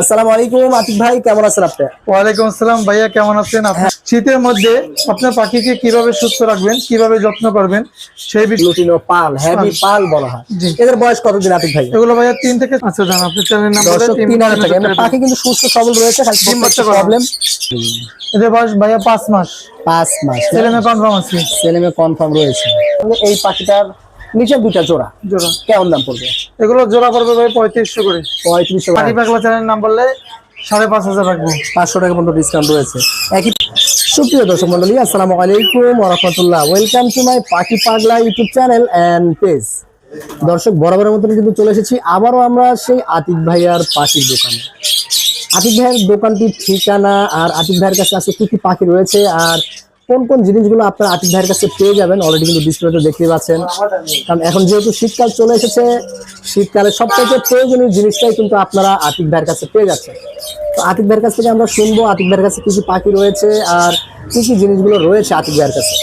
আসসালামু আলাইকুম আতিক ভাই কেমন আছেন আপনি? ওয়ালাইকুম আসসালাম ভাইয়া কেমন আছেন? আপনি শীতের মধ্যে আপনার পাখিকে কীভাবে সুস্থ রাখবেন কীভাবে যত্ন করবেন সেই বিষয়ে লুটিনো পাল হেভি পাল। বলা হয়। এদের বয়স কতদিন আতিক ভাই? এগুলো ভাইয়া তিন থেকে আচ্ছা জান চ্যানেল নাম্বার টাকা। এমনি পাখি কিন্তু সুস্থ সবল রয়েছে খালি ডিম বাচ্চা প্রবলেম এদের বয়স ভাইয়া পাঁচ মাস। পাঁচ মাস। ছেলে মেয়ে কনফার্ম আছে। কনফার্ম রয়েছে। এই পাখিটার নিচে দুইটা জোড়া। জোড়া। কেমন দাম পড়বে? এগুলো জোড়া পড়বে ভাই পঁয়ত্রিশশো করে। পঁয়ত্রিশশো পাখি পাগলা চ্যানেল নাম বললে সাড়ে পাঁচ হাজার রাখব। পাঁচশো টাকা পর্যন্ত ডিসকাউন্ট রয়েছে। একই সুপ্রিয় দর্শক মন্ডলী আসসালামু আলাইকুম রহমতুল্লাহ। ওয়েলকাম টু মাই পাখি পাগলা ইউটিউব চ্যানেল অ্যান্ড পেজ দর্শক বরাবরের মতন কিন্তু চলে এসেছি। আবারও আমরা সেই আতিক ভাইয়ার পাখির দোকানে। আতিক ভাইয়ের দোকানটির ঠিকানা আর আতিক ভাইয়ের কাছে আজকে কি কি পাখি রয়েছে আর কোন কোন জিনিসগুলো আপনার আতিক ভাইয়ের কাছে পেয়ে যাবেন? অলরেডি কিন্তু ডিসপ্লেতে দেখতে পাচ্ছেন। কারণ এখন যেহেতু শীতকাল চলে এসেছে, শীতকালে সবথেকে প্রয়োজনীয় জিনিসটাই কিন্তু আপনারা আতিক ভাইয়ের কাছে পেয়ে যাচ্ছেন। তো আতিক ভাইয়ের কাছ থেকে আমরা শুনব আতিক ভাইয়ের কাছে কিছু পাখি রয়েছে আর কি কি জিনিসগুলো রয়েছে আতিক ভাইয়ের কাছে।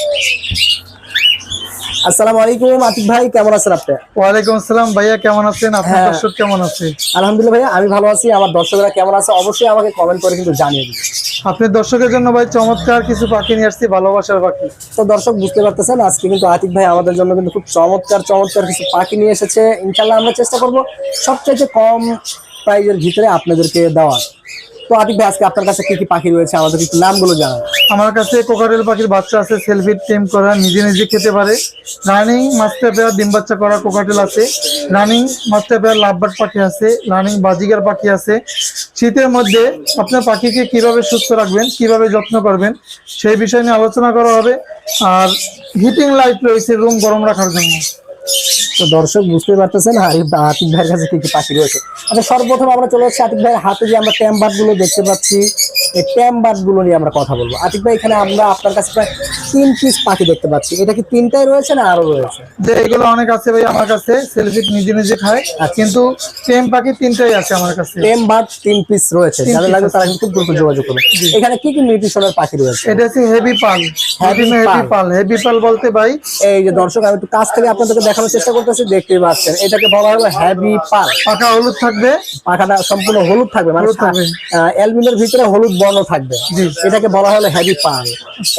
আসসালামু আলাইকুম আতিক ভাই কেমন আছেন আপনি? ওয়ালাইকুম আসসালাম ভাইয়া কেমন আছেন? আপনার হ্যাঁ। দর্শক কেমন আছে? আলহামদুলিল্লাহ ভাইয়া আমি ভালো আছি আমার দর্শকরা কেমন আছে অবশ্যই আমাকে কমেন্ট করে কিন্তু জানিয়ে আপনার দর্শকের জন্য ভাই চমৎকার কিছু পাখি নিয়ে আসছি ভালোবাসার পাখি। তো দর্শক বুঝতে পারতেছেন আজকে কিন্তু আতিক ভাই আমাদের জন্য কিন্তু খুব চমৎকার চমৎকার কিছু পাখি নিয়ে এসেছে। ইনশাল্লাহ আমরা চেষ্টা করব সবচেয়ে কম প্রাইজের ভিতরে আপনাদেরকে দেওয়ার। তো আতিক ভাই, আজকে আপনার কাছে কি কি পাখি রয়েছে? আমাদের একটু নামগুলো জানান। আমার কাছে কোকারেল পাখির বাচ্চা আছে, সেলফি টেম করা, নিজে নিজে খেতে পারে। রানিং মাস্টার পেয়ার, ডিম বাচ্চা করা কোকাটেল আছে। রানিং মাস্টার পেয়ার, লাভবার্ড পাখি আছে, রানিং বাজিগার পাখি আছে। শীতের মধ্যে আপনার পাখিকে কীভাবে সুস্থ রাখবেন, কীভাবে যত্ন করবেন, সেই বিষয় নিয়ে আলোচনা করা হবে। আর হিটিং লাইট রয়েছে রুম গরম রাখার জন্য। তো দর্শক বুঝতে পারতেছেন আর এই আতিক ভাইয়ের কাছে কি কি পাখি রয়েছে। আচ্ছা সর্বপ্রথম আমরা চলে যাচ্ছি আতিক ভাইয়ের হাতে যে আমরা গুলো দেখতে পাচ্ছি এই গুলো নিয়ে আমরা কথা বলব। আতিক ভাই এখানে আমরা আপনার কাছে প্রায় তিন পিস পাখি দেখতে পাচ্ছি। এটা কি তিনটাই রয়েছে না আরও রয়েছে? যে এগুলো অনেক আছে ভাই আমার কাছে সেলফি নিজে নিজে খায় কিন্তু টেম পাখি তিনটাই আছে আমার কাছে। টেম বার্ড তিন পিস রয়েছে যাদের লাগবে তারা কিন্তু দ্রুত যোগাযোগ করবে। এখানে কি কি নিউট্রিশনের পাখি রয়েছে? এটা হচ্ছে হেভি পাল Heavy হেভি পাল। হেভি পাল বলতে ভাই এই যে দর্শক আমি একটু কাছ থেকে আপনাদেরকে দেখানোর চেষ্টা করতেছি দেখতে পাচ্ছেন। এটাকে বলা হলো হ্যাভি পাল পাখা হলুদ থাকবে? পাখাটা সম্পূর্ণ হলুদ থাকবে মানে ভিতরে হলুদ বর্ণ থাকবে। এটাকে বলা হলো হ্যাভি পাল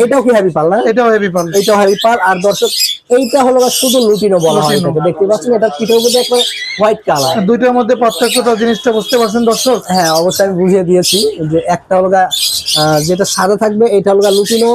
এটাও কি হ্যাভি পাল না? এটাও হ্যাভি পাল এটাও হ্যাভি পাল আর দর্শক এইটা হলো শুধু লুটিনো বলা হয়। দেখতে পাচ্ছেন এটা পিঠের মধ্যে একটা হোয়াইট কালার দুইটার মধ্যে পার্থক্যটা জিনিসটা বুঝতে পারছেন দর্শক? হ্যাঁ অবশ্যই আমি বুঝিয়ে দিয়েছি যে একটা হলো যেটা সাদা থাকবে এইটা হলো লুটিনো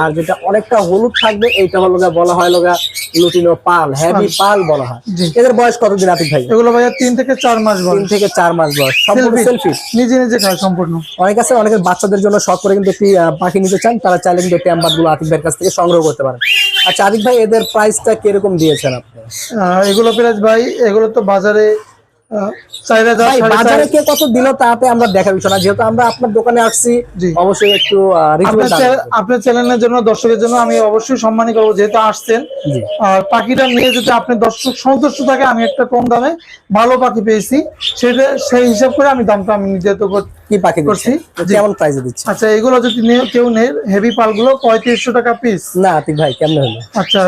আর যেটা অনেকটা হলুদ থাকবে এইটা হলো বলা হয় লগা লুটিনো পাল হ্যাভি পাল। বলা হয়। এদের বয়স কতদিন আতিক ভাই? এগুলো ভাইয়া তিন থেকে চার মাস তিন বয়স থেকে চার মাস বয়স। সম্পূর্ণ সেলফি সেলফি নিজে নিজে খায় সম্পূর্ণ। অনেক আছে অনেকের বাচ্চাদের জন্য শখ করে কিন্তু একটি পাখি নিতে চান তারা চাইলে কিন্তু ট্যাম্বারগুলো আতিক ভাইয়ের কাছ থেকে সংগ্রহ করতে পারেন। আচ্ছা আতিক ভাই এদের প্রাইসটা কীরকম দিয়েছেন আপনি এগুলো প্রাইস ভাই এগুলো তো বাজারে আহ, চার হাজার ভাই সাড়ে বাজারে কে কত দিল তাতে আমরা দেখা বিষয় না। যেহেতু আমরা আপনার দোকানে আসছি অবশ্যই একটু আপনার চ্যানেলের জন্য দর্শকের জন্য আমি অবশ্যই সম্মানী করব যেহেতু আসছেন। আর পাখিটা নিয়ে আপনি দর্শক সন্তুষ্ট থাকে আমি একটা কম দামে ভালো পাখি পেয়েছি। সেটা সেই হিসাব করে আমি দামটা আমি নির্ধারিত করছি কি পাখি করছি। দিচ্ছি কেমন প্রাইসে দিচ্ছি আচ্ছা এগুলো যদি কেউ নেই হেভি পালগুলো পঁয়ত্রিশশো টাকা পিস না আতিক ভাই কেমন হলো? আচ্ছা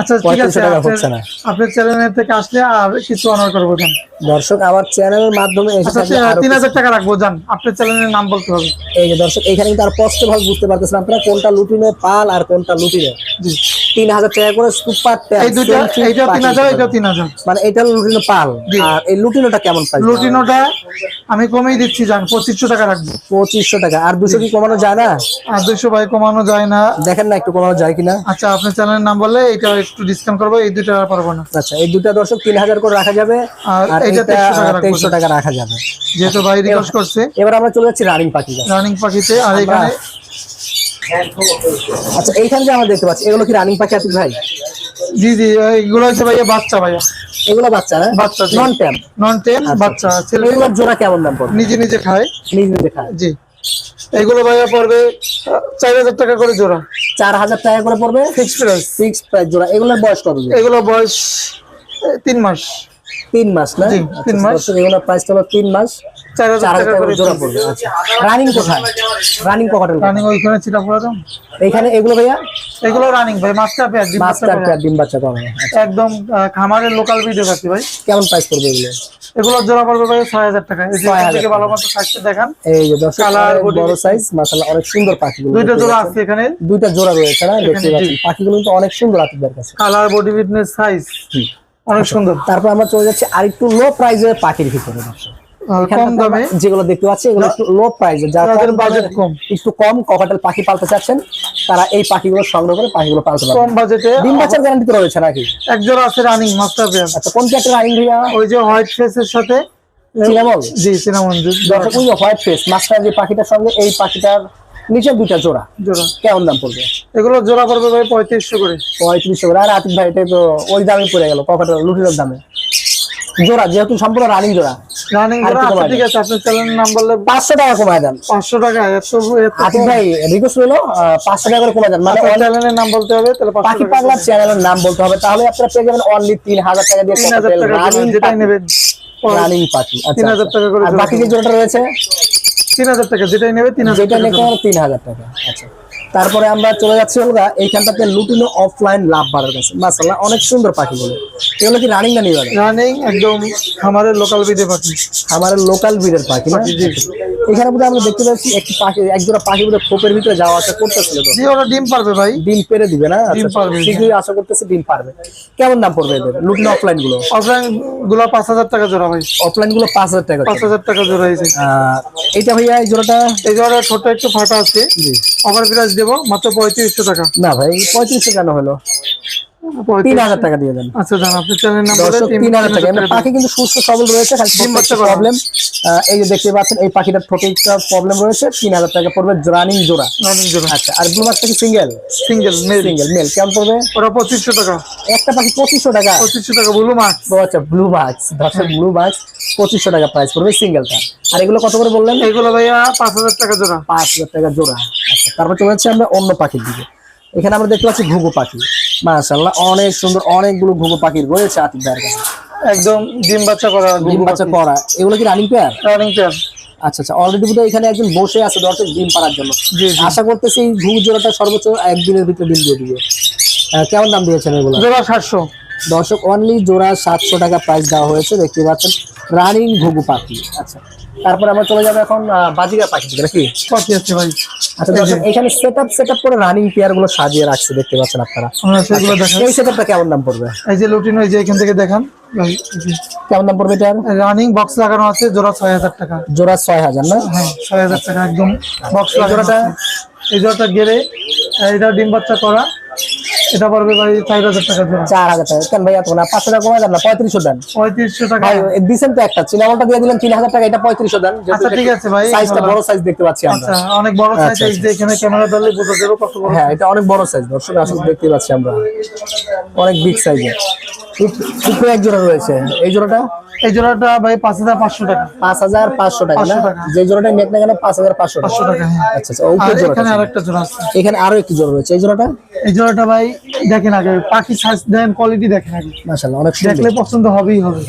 আচ্ছা ঠিক 3500 আছে টাকা আপনার- হচ্ছে না। আপনার চ্যানেল থেকে আসলে আর কিছু অনার করব যান। দর্শক আমার চ্যানেলের মাধ্যমে এসে আচ্ছা তিন হাজার টাকা রাখব যান। আপনার চ্যানেলের নাম বলতে হবে। এই যে দর্শক এখানে কিন্তু আর স্পষ্ট ভাবে বুঝতে পারতেছেন আপনারা কোনটা লুটিনো পাল আর কোনটা লুটিনো। জি। তিন হাজার টাকা করে সুপার মানে এটা লুটিনো পাল। আর এই লুটিনোটা কেমন প্রাইস লুটিনোটা আমি কমেই দিচ্ছি যান পঁচিশশো টাকা রাখব। পঁচিশশো টাকা। আর দুশো কি কমানো যায় না? আর দুশো ভাই কমানো যায় না। দেখেন না একটু কমানো যায় কিনা। আচ্ছা আপনার চ্যানেলের নাম বললে এটা একটু ডিসকাউন্ট করব এই আর পারব না। আচ্ছা এই দুটা দর্শক তিন হাজার করে রাখা যাবে আর এটা 2300 টাকা তেইশশো টাকা রাখা যাবে। যেহেতু ভাই রিকোয়েস্ট করছে। এবার আমরা চলে যাচ্ছি রানিং পাখি রানিং পাখিতে আর এখানে আচ্ছা এইখানে যে আমরা দেখতে পাচ্ছি এগুলো কি রানিং পাখি আছে ভাই? জি জি এগুলো হচ্ছে ভাইয়া বাচ্চা ভাইয়া। এগুলো বাচ্চা না বাচ্চা, নন ট্যাম নন টেন বাচ্চা ছেলে। এগুলোর জোড়া কেমন দাম পড়বে? নিজে নিজে খায়। নিজে নিজে খায়? জি। এগুলো ভাইয়া পড়বে চার হাজার টাকা করে জোড়া। চার হাজার টাকা করে পড়বে? ফিক্স প্রাইস সিক্স প্রাইস জোড়া। এগুলোর বয়স কত? এগুলো বয়স তিন মাস। তিন মাস না? তিন আচ্ছা, মাস। এগুলোর প্রাইস হলো তিন মাস। চার হাজার চার হাজার টাকা টাকা করে জোড়া পড়বে আচ্ছা। রানিং কোথায়? রানিং ককাটেল রানিং ওইখানে চিটা পড়া দাম এখানে এগুলো ভাইয়া? এগুলো রানিং ভাই মাস্টার পেয়ার ডিম মাস্টার পেয়ার ডিম বাচ্চা করা আচ্ছা, একদম খামারের লোকাল ভিডিও কাছে ভাই। কেমন প্রাইস পড়বে এগুলো? এগুলো জোড়া পড়বে ভাই ছয় হাজার টাকা। এই যে ছয় এখান হাজার থেকে ভালো মতো সাইজটা দেখান। এই যে দর্শক বড় সাইজ মাশাআল্লাহ অনেক সুন্দর পাখিগুলো দুইটা জোড়া আছে এখানে। দুইটা জোড়া রয়েছে না? দেখতে পাচ্ছেন পাখিগুলো কিন্তু অনেক সুন্দর আপনাদের কাছে। কালার বডি ফিটনেস সাইজ অনেক সুন্দর। তারপর আমরা চলে যাচ্ছি আরেকটু লো প্রাইজের পাখির ভিতরে দর্শক। কম দামে? যেগুলো দেখতে পাচ্ছি এগুলো একটু লো যাদের কম। একটু কম ককাটেল পাখি পালতে চাচ্ছেন তারা এই পাখিগুলো সংগ্রহ করে পাখিগুলো পালতে কম বাজেটে ডিম বাচ্চার গ্যারান্টি তো রয়েছে নাকি? এক জোড়া আছে রানিং মাস্টার পেয়ার আচ্ছা কোন কি একটা রানিং ভাইয়া? ওই যে হোয়াইট ফেসের সাথে চিনামল জি সিনামন দর্শক ওই হোয়াইট ফেস মাস্টার যে পাখিটার সঙ্গে এই পাখিটার নিচে দুইটা জোড়া। জোড়া। কেমন দাম পড়বে? এগুলো জোড়া পড়বে ভাই পঁয়ত্রিশশো করে। পঁয়ত্রিশশো করে। আর আতিক ভাই এটা তো ওই দামে পড়ে গেল ককাটেল লুটির দামে। জোড়া যেহেতু সম্পূর্ণ রানিং জোড়া। রানিং জোড়া আচ্ছা ঠিক আছে আপনি চ্যানেল নাম বললে পাঁচশো টাকা কমায় দেন। পাঁচশো টাকা এত এত আতিক ভাই রিকোয়েস্ট আহ, পাঁচশো টাকা করে কমায় দেন। মানে চ্যানেলের নাম বলতে হবে তাহলে পাঁচশো পাখি টাকা পাগলা চ্যানেলের নাম বলতে হবে। তাহলে আপনারা পেয়ে যাবেন অনলি তিন হাজার টাকা দিয়ে রানিং যেটাই নেবেন। রানিং পাখি আচ্ছা, তিন হাজার আচ্ছা। টাকা করে আর বাকি যে জোড়াটা রয়েছে? তিন হাজার টাকা যেটাই নেবে তিন হাজার যেটা টাকা লেখা তিন হাজার টাকা আচ্ছা। তারপরে আমরা চলে যাচ্ছি আমরা এইখানটাতে লুটিনো অফলাইন লাভ বাড়ার কাছে। মাসাল্লাহ অনেক সুন্দর পাখি বলে। এগুলো কি রানিং না নিয়ে রানিং একদম আমাদের লোকাল ব্রিডের পাখি। আমাদের লোকাল ব্রিডের পাখি না? এখানে বোধহয় আমরা দেখতে পাচ্ছি একটি পাখি একজোড়া পাখি বোধহয় খোপের ভিতরে যাওয়া আসা করতেছিল জি ওরা ডিম পারবে ভাই। ডিম পেরে দিবে না? ডিম আচ্ছা, পারবে। শীঘ্রই আশা করতেছি ডিম পারবে। কেমন দাম পড়বে এদের? লুটিনো অফলাইনগুলো। অফলাইনগুলো পাঁচ হাজার টাকা জোড়া ভাই। অফলাইনগুলো পাঁচ হাজার টাকা পাঁচ হাজার টাকা জোড়া হয়েছে। এইটা ভাইয়া এই জোড়াটা? এই জোড়া ছোট একটু ফাটা আছে। ওভার প্রাইস দেবো মাত্র পঁয়ত্রিশশো টাকা। না ভাই পঁয়ত্রিশশো কেন হলো? তিন হাজার টাকা দিয়ে দেন। আচ্ছা জান আপনি চ্যানেল নাম তিন হাজার টাকা। পাখি কিন্তু সুস্থ সবল রয়েছে খালি ডিম বাচ্চা প্রবলেম এই যে দেখতে পাচ্ছেন এই পাখিটার ঠোঁটে একটা প্রবলেম রয়েছে। তিন হাজার টাকা পড়বে রানিং জোড়া রানিং জোড়া আচ্ছা আর ব্লু মাছ থেকে single single male single male কেমন পড়বে? ওরা পঁচিশশো টাকা। একটা পাখি পঁচিশশো টাকা। পঁচিশশো টাকা ব্লু মাছ আচ্ছা ব্লু ব্লু পঁচিশশো টাকা প্রাইস পড়বে সিঙ্গেলটা আর এগুলো কত করে বললেন? এইগুলো ভাইয়া পাঁচ হাজার টাকা জোড়া। পাঁচ হাজার টাকা জোড়া। আচ্ছা তারপর চলে যাচ্ছে আমরা অন্য পাখির দিকে। এখানে আমরা দেখতে পাচ্ছি ঘুঘু পাখি। মাশাল্লাহ অনেক সুন্দর অনেকগুলো ঘুঘু পাখি রয়েছে আতিক ভাইয়ের কাছে। একদম ডিম বাচ্চা করা ডিম বাচ্চা করা। এগুলো কি রানিং পেয়ার রানিং পেয়ার আচ্ছা আচ্ছা অলরেডি বোধহয় এখানে একজন বসে আছে দর্শক ডিম পাড়ার জন্য। জি জি। আশা করতেছি এই ঘুঘু জোড়াটা সর্বোচ্চ একদিনের ভিতরে ডিম দিয়ে দিবে। কেমন দাম দিয়েছেন এগুলো? জোড়া সাতশো। দর্শক অনলি জোড়া সাতশো টাকা প্রাইস দেওয়া হয়েছে দেখতে পাচ্ছেন রানিং ঘুঘু পাখি। আচ্ছা তারপরে আমরা চলে যাব এখন বাজিকার পাখি দিকে নাকি? আছে ভাই। আচ্ছা এখানে সেট আপ সেট আপ করে রানিং পেয়ারগুলো সাজিয়ে রাখছে দেখতে পাচ্ছেন আপনারা। সেগুলো দেখাই এই সেট আপটা কেমন দাম পড়বে? এই যে লুটিন এই যে এখান থেকে দেখান। কেমন দাম পড়বে এটার? রানিং বক্স লাগানো আছে জোড়া ছয় হাজার টাকা। জোড়া ছয় হাজার না? হ্যাঁ ছয় হাজার টাকা একদম বক্স এই লাগানো জোড়াটা? আছে। এই জোড়াটা গেলে এটা ডিম বাচ্চা করা। এটা পড়বে ভাই চার হাজার টাকা জোড়া কেন ভাই এত না? টাকা কমায় দেন না পঁয়ত্রিশশো দেন। পঁয়ত্রিশশো টাকা। ভাই দিচ্ছেন তো একটা। চিনামলটা দিয়ে দিলেন তিন হাজার টাকা এটা পঁয়ত্রিশশো দেন। আচ্ছা ঠিক আছে ভাই। সাইজটা বড় সাইজ দেখতে পাচ্ছি আমরা। আচ্ছা অনেক বড় সাইজ আচ্ছা, এই যে এখানে ক্যামেরা ধরলে কত বড় হ্যাঁ এটা অনেক বড় সাইজ দর্শক আসলে দেখতে পাচ্ছি আমরা। অনেক বিগ সাইজের উপরে এক জোড়া রয়েছে। এই জোড়াটা? এই জোড়াটা ভাই পাঁচ হাজার পাঁচশো টাকা। পাঁচ হাজার পাঁচশো টাকা না? 500 টাকা। যে জোড়াটা নেট না কেন পাঁচ হাজার পাঁচশো পাঁচশো টাকা হ্যাঁ। আচ্ছা আচ্ছা উপরে এখানে আরেকটা জোড়া আছে। এখানে আরও একটি জোড়া রয়েছে। এই জোড়াটা? এই জোড়াটা ভাই দেখেন আগে পাখি সাইজ দেন কোয়ালিটি দেখেন আগে। মাশাআল্লাহ অনেক সুন্দর। দেখলে পছন্দ হবেই হবে।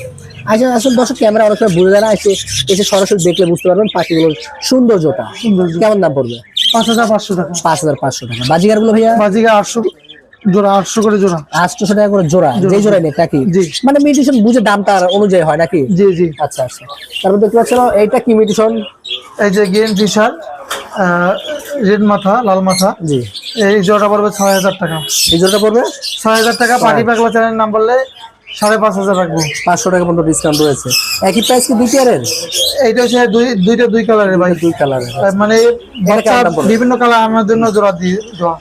আচ্ছা আসলে দর্শক ক্যামেরা অনেক সময় বুঝে যায় না এসে এসে সরাসরি দেখলে বুঝতে পারবেন পাখিগুলোর সৌন্দর্যটা কেমন দাম পড়বে? পাঁচ হাজার পাঁচশো টাকা। পাঁচ হাজার পাঁচশো টাকা। বাজিগারগুলো ভাইয়া? বাজিকে আটশো জোড়া আটশো করে জোড়া। আটশোশো টাকা করে জোড়া যে জোড়া নেই নাকি মানে মিউটিশন বুঝে অনুযায়ী হয় নাকি? জি জি। আচ্ছা আচ্ছা। তারপর দেখতে এইটা কি মিউটিশন এই যে গেম ফিশার রেড মাথা লাল মাথা। জি। এই জোড়া পড়বে ছয় হাজার টাকা। এই পড়বে? ছয় হাজার টাকা পাখি পাগলা চ্যানেল নাম বললে সাড়ে পাঁচ হাজার রাখব। পাঁচশো টাকা পর্যন্ত ডিসকাউন্ট রয়েছে। একই প্রাইস কি দুই পেয়ারের এইটা হচ্ছে দুই দুইটা দুই কালারের ভাই। দুই কালারের মানে দাম পড়বে? বিভিন্ন কালার আমার জন্য জোড়া দিয়ে দেওয়া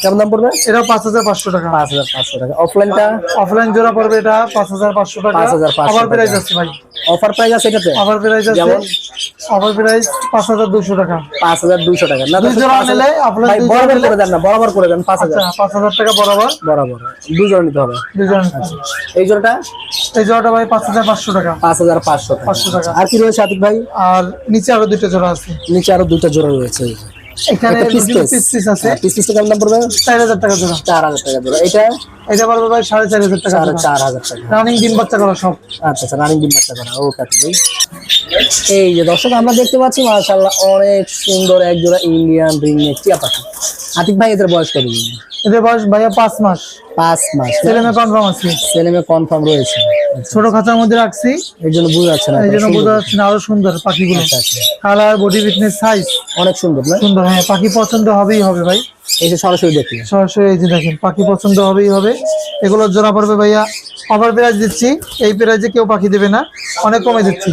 কেমন দাম পড়বে? এটা পাঁচ হাজার পাঁচশো টাকা। পাঁচ হাজার পাঁচশো টাকা। অফলাইনটা অফলাইন জোড়া পড়বে এটা পাঁচ হাজার পাঁচশো টাকা। 5,500 আবার প্রাইস। আছে ভাই। অফার প্রাইস আছে এটাতে? আবার প্রাইস আছে। যেমন? আবার প্রাইস পাঁচ হাজার দুশো টাকা। পাঁচ হাজার দুইশো টাকা। না দুই জোড়া নিলে অফলাইন ভাই বরাবর করে দেন না বরাবর করে দেন পাঁচ হাজার। আচ্ছা পাঁচ হাজার টাকা বরাবর। বরাবর। দুই জোড়া নিতে হবে। দুই জোড়া এই জোড়াটা? এই জোড়াটা ভাই পাঁচ হাজার পাঁচশো টাকা। পাঁচ হাজার পাঁচশো টাকা। 500 টাকা। আর কি রয়েছে আতিক ভাই? আর নিচে আরও দুইটা জোড়া আছে। নিচে আরও দুইটা জোড়া রয়েছে। এখানে পিস পিস পিস আছে। পিস পিসটা কেমন দাম পড়বে চার হাজার টাকা জোড়া। টাকা জোড়া। এটা এটা পড়বে ভাই রানিং ডিম বাচ্চা করা সব। আচ্ছা আচ্ছা রানিং ডিম বাচ্চা করা। ওকে আতিক ভাই এই যে দর্শক আমরা দেখতে পাচ্ছি মাশাআল্লাহ অনেক সুন্দর এক জোড়া ইন্ডিয়ান রিং নেক টিয়া পাখি। আতিক ভাই এদের বয়স কত এদের বয়স ভাইয়া পাঁচ মাস। পাঁচ মাস। ছেলে মেয়ে কনফার্ম আছে? ছেলে মেয়ে কনফার্ম রয়েছে। ছোট খাঁচার মধ্যে রাখছি। এর জন্য বুঝা যাচ্ছে না এই জন্য। বোঝা যাচ্ছে না আরও সুন্দর পাখিগুলো। কালার বডি ফিটনেস সাইজ অনেক সুন্দর না? সুন্দর হ্যাঁ পাখি পছন্দ হবেই হবে ভাই। এই যে সরাসরি দেখি। সরাসরি এই যে দেখেন পাখি পছন্দ হবেই হবে। এগুলোর জোড়া পড়বে ভাইয়া অফার প্রাইস দিচ্ছি এই প্রাইসে কেউ পাখি দেবে না অনেক কমে দিচ্ছি।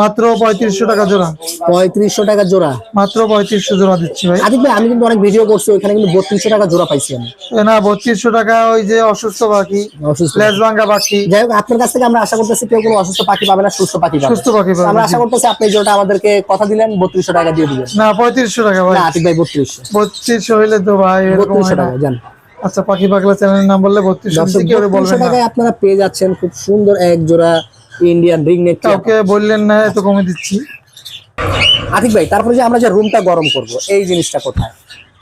মাত্র পঁয়ত্রিশশো টাকা জোড়া। পঁয়ত্রিশশো টাকা জোড়া। মাত্র পঁয়ত্রিশশো জোড়া দিচ্ছি ভাই। আতিক ভাই আমি কিন্তু অনেক ভিডিও করছি ওখানে কিন্তু বত্রিশশো টাকা জোড়া পাইছি আমি। না বত্রিশশো টাকা ওই যে অসুস্থ পাখি লেজ ভাঙ্গা পাখি। যাই হোক আপনার কাছ থেকে আমরা আশা করতেছি কেউ কোনো অসুস্থ পাখি পাবে না সুস্থ পাখি পাবে। সুস্থ পাখি পাবে আমরা আশা করতেছি আপনি যেটা আমাদেরকে কথা দিলেন বত্রিশশো টাকা দিয়ে দিবেন। না পঁয়ত্রিশশো টাকা ভাই। না আতিক ভাই বত্রিশশো। বত্রিশশো হইলে তো ভাই এরকম বত্রিশশো না। টাকা জান। আচ্ছা পাখি পাগলা চ্যানেলের নাম বললে বত্রিশশো দর্শক কেউ বত্রিশশো বলবেন টাকায় আপনারা পেয়ে যাচ্ছেন খুব সুন্দর এক জোড়া ইন্ডিয়ান রিং নেক কাউকে বললেন না এত কমে দিচ্ছি। আতিক ভাই তারপরে যে আমরা যে রুমটা গরম করব এই জিনিসটা কোথায়?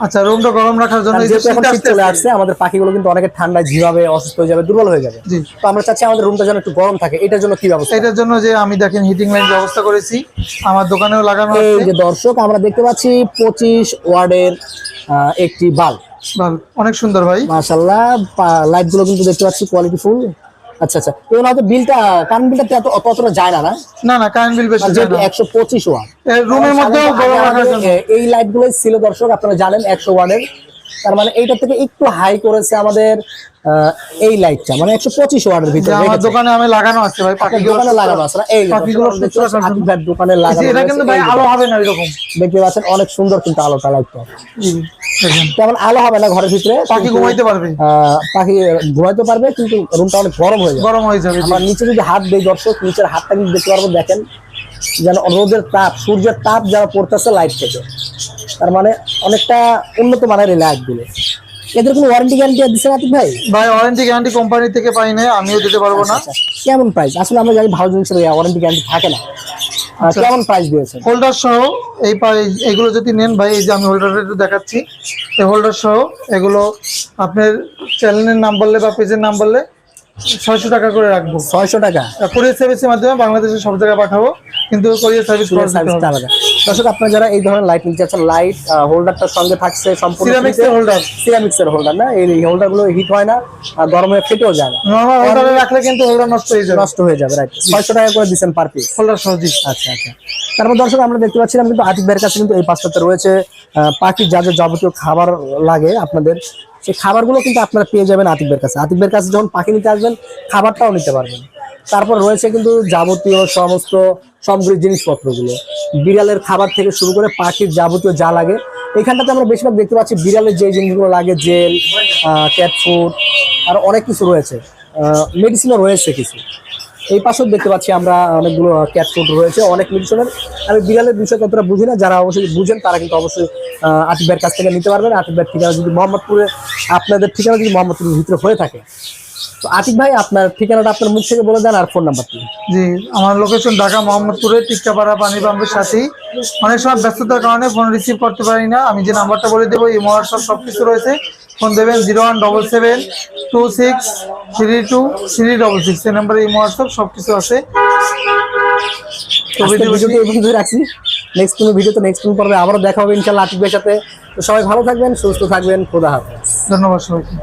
আচ্ছা রুমটা গরম রাখার জন্য এই যে শীত চলে আসছে আমাদের পাখিগুলো কিন্তু অনেকে ঠান্ডায় ঝিমাবে অসুস্থ হয়ে যাবে দুর্বল হয়ে যাবে। তো আমরা চাচ্ছি আমাদের রুমটা যেন একটু গরম থাকে এটার জন্য কি ব্যবস্থা? এটার জন্য যে আমি দেখেন হিটিং লাইন ব্যবস্থা করেছি আমার দোকানেও লাগানো আছে। এই যে দর্শক আমরা দেখতে পাচ্ছি পঁচিশ ওয়ার্ডের আহ, একটি বাল্ব। অনেক সুন্দর ভাই। মাশাআল্লাহ লাইটগুলো কিন্তু দেখতে পাচ্ছি কোয়ালিটি ফুল আচ্ছা আচ্ছা। এবার হয়তো বিলটা কারেন্ট বিলটা এত অতটা যায় না না? না না কারেন্ট বিল বেশি যায় যেহেতু না। একশো পঁচিশ ওয়াট। এর রুমের মধ্যেও জন্য এ, এই লাইট গুলোই ছিল দর্শক আপনারা জানেন একশো ওয়ার্ডের তার মানে এইটা থেকে একটু হাই করেছে আমাদের এই লাইটটা মানে একশো পঁচিশ ওয়ার্ডের ভিতরে আমার দোকানে আমি লাগানো আছে ভাই পাখিগুলো দোকানে লাগানো আছে না? এই দোকানে লাগানো এটা কিন্তু ভাই আলো হবে না এরকম। দেখতে পাচ্ছেন অনেক সুন্দর কিন্তু আলোটা লাইটটা তেমন আলো হবে না ঘরের ভিতরে পাখি ঘুমাইতে পারবে। আহ, পাখি ঘুমাইতে পারবে কিন্তু রুমটা অনেক গরম হয়ে যাবে। গরম হয়ে যাবে আমরা নিচে যদি হাত দেই দর্শক নিচের হাতটা কিন্তু দেখতে পারব দেখেন যেন রোদের তাপ সূর্যের তাপ যারা পড়তেছে লাইট থেকে। তার মানে অনেকটা উন্নত মানের লাইটগুলো এদের কোনো ওয়ারেন্টি গ্যারান্টি দিচ্ছে না আতিক ভাই? ভাই ওয়ারেন্টি গ্যারান্টি কোম্পানি থেকে পাই না আমিও দিতে পারব না। আচ্ছা, কেমন প্রাইস আসলে আমরা জানি ভালো জিনিসের ওয়ারেন্টি গ্যারান্টি থাকে না। আহ, কেমন প্রাইস দিয়েছেন? হোল্ডার সহ এই এগুলো যদি নেন ভাই এই যে আমি হোল্ডারটা একটু দেখাচ্ছি। এই হোল্ডার সহ এগুলো আপনার চ্যানেলের নাম বললে বা পেজের নাম বললে ছয়শো টাকা করে রাখব। ছয়শো টাকা? কোরিয়ার সার্ভিসের মাধ্যমে বাংলাদেশের সব জায়গায় পাঠাবো কিন্তু কোরিয়ার সার্ভিস আলাদা। দর্শক আপনারা যারা এই ধরনের লাইট নিতে চাচ্ছেন লাইট হোল্ডারটার সঙ্গে থাকছে সম্পূর্ণ সিরামিক্স হোল্ডার সিরামিক্সের হোল্ডার না? এই হোল্ডারগুলো হিট হয় না আর গরমে ফেটেও যায় না। নর্মাল হোল্ডারে রাখলে কিন্তু হোল্ডার নষ্ট হয়ে যাবে। নষ্ট হয়ে যাবে রাইট ছয়শো টাকা করে দিচ্ছেন পার পিস হোল্ডার সহজে আচ্ছা আচ্ছা। তারপর দর্শক আমরা দেখতে পাচ্ছিলাম কিন্তু আতিক ভাইয়ের কাছে কিন্তু এই পাঁচটাতে রয়েছে পাখির যা যা যাবতীয় খাবার লাগে আপনাদের সেই খাবারগুলো কিন্তু আপনারা পেয়ে যাবেন আতিকদের কাছে। আতিকবের কাছে যখন পাখি নিতে আসবেন, খাবারটাও নিতে পারবেন। তারপর রয়েছে কিন্তু যাবতীয় সমস্ত সামগ্রিক জিনিসপত্রগুলো। বিড়ালের খাবার থেকে শুরু করে পাখির যাবতীয় যা লাগে। এখানটাতে আমরা বেশিরভাগ দেখতে পাচ্ছি বিড়ালের যে জিনিসগুলো লাগে, জেল ক্যাট ফুড আর অনেক কিছু রয়েছে। মেডিসিনও রয়েছে কিছু। এই পাশেও দেখতে পাচ্ছি আমরা অনেকগুলো ক্যাট ফুড রয়েছে, অনেক মেডিসিনের আমি বিড়ালের বিষয় ততটা বুঝি না, যারা অবশ্যই বুঝেন তারা কিন্তু অবশ্যই ভাইয়ের কাছ থেকে নিতে পারবেন। ভাইয়ের ঠিকানা যদি মোহাম্মদপুরে, আপনাদের ঠিকানা যদি মোহাম্মদপুরের ভিতরে হয়ে থাকে। তো আতিক ভাই আপনার ঠিকানাটা আপনার মুখ থেকে বলে দেন আর ফোন নাম্বারটি জি আমার লোকেশন ঢাকা মোহাম্মদপুরে টিক্কাপাড়া পানি পাম্পের সাথেই। অনেক সময় ব্যস্ততার কারণে ফোন রিসিভ করতে পারি না। আমি যে নাম্বারটা বলে দেবো এই হোয়াটসঅ্যাপ সব কিছু রয়েছে। ফোন দেবেন zero one double seven two six three two three double six. এই নাম্বারে এই হোয়াটসঅ্যাপ সব কিছু আছে। রাখছি। নেক্সট কোনো ভিডিওতে নেক্সট কোনো পর্বে আবারও দেখা হবে ইনশাল্লাহ আতিক ভাইয়ের সাথে। তো সবাই ভালো থাকবেন সুস্থ থাকবেন খোদা হাফেজ। ধন্যবাদ সবাইকে।